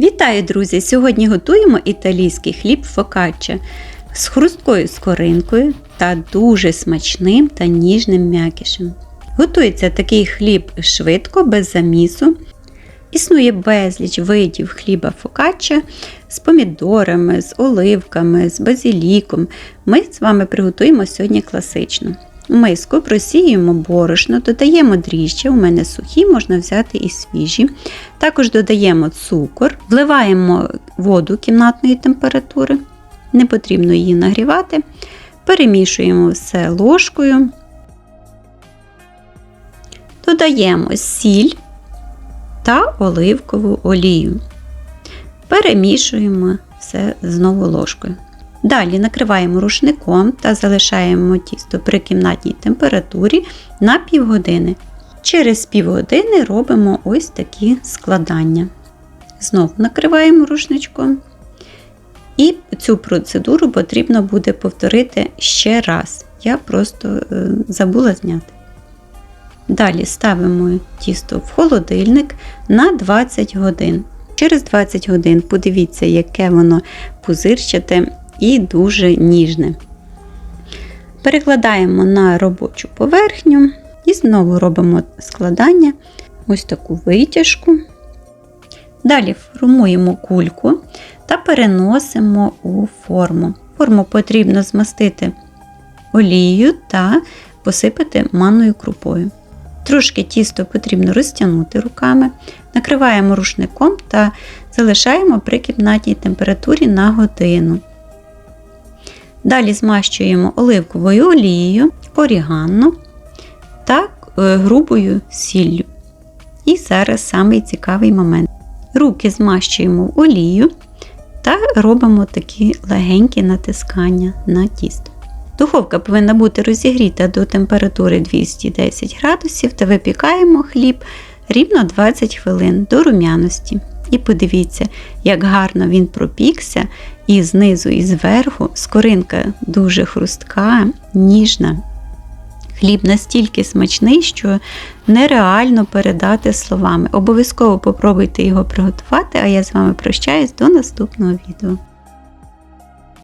Вітаю, друзі! Сьогодні готуємо італійський хліб фокачча з хрусткою скоринкою та дуже смачним та ніжним м'якішем. Готується такий хліб швидко, без замісу. Існує безліч видів хліба фокачча з помідорами, з оливками, з базіліком. Ми з вами приготуємо сьогодні класично. Миску просіюємо борошно, додаємо дріжджі, у мене сухі, можна взяти і свіжі. Також додаємо цукор, вливаємо воду кімнатної температури, не потрібно її нагрівати. Перемішуємо все ложкою. Додаємо сіль та оливкову олію. Перемішуємо все знову ложкою. Далі накриваємо рушником та залишаємо тісто при кімнатній температурі на півгодини. Через півгодини робимо ось такі складання. Знову накриваємо рушничком. І цю процедуру потрібно буде повторити ще раз. Я просто е, забула зняти. Далі ставимо тісто в холодильник на 20 годин. Через 20 годин подивіться, яке воно пузирчате і дуже ніжне. Перекладаємо на робочу поверхню і знову робимо складання, ось таку витяжку. Далі формуємо кульку та переносимо у форму. Форму потрібно змастити олією та посипати манною крупою. Трошки тісто потрібно розтягнути руками, накриваємо рушником та залишаємо при кімнатній температурі на годину. Далі змащуємо оливковою олією, орігано та е, грубою сіллю. І зараз самий цікавий момент. Руки змащуємо в олію та робимо такі легенькі натискання на тісто. Духовка повинна бути розігріта до температури 210 градусів та випікаємо хліб рівно 20 хвилин до рум'яності. І подивіться, як гарно він пропікся, і знизу, і зверху скоринка дуже хрустка, ніжна. Хліб настільки смачний, що нереально передати словами. Обов'язково попробуйте його приготувати, а я з вами прощаюсь до наступного відео.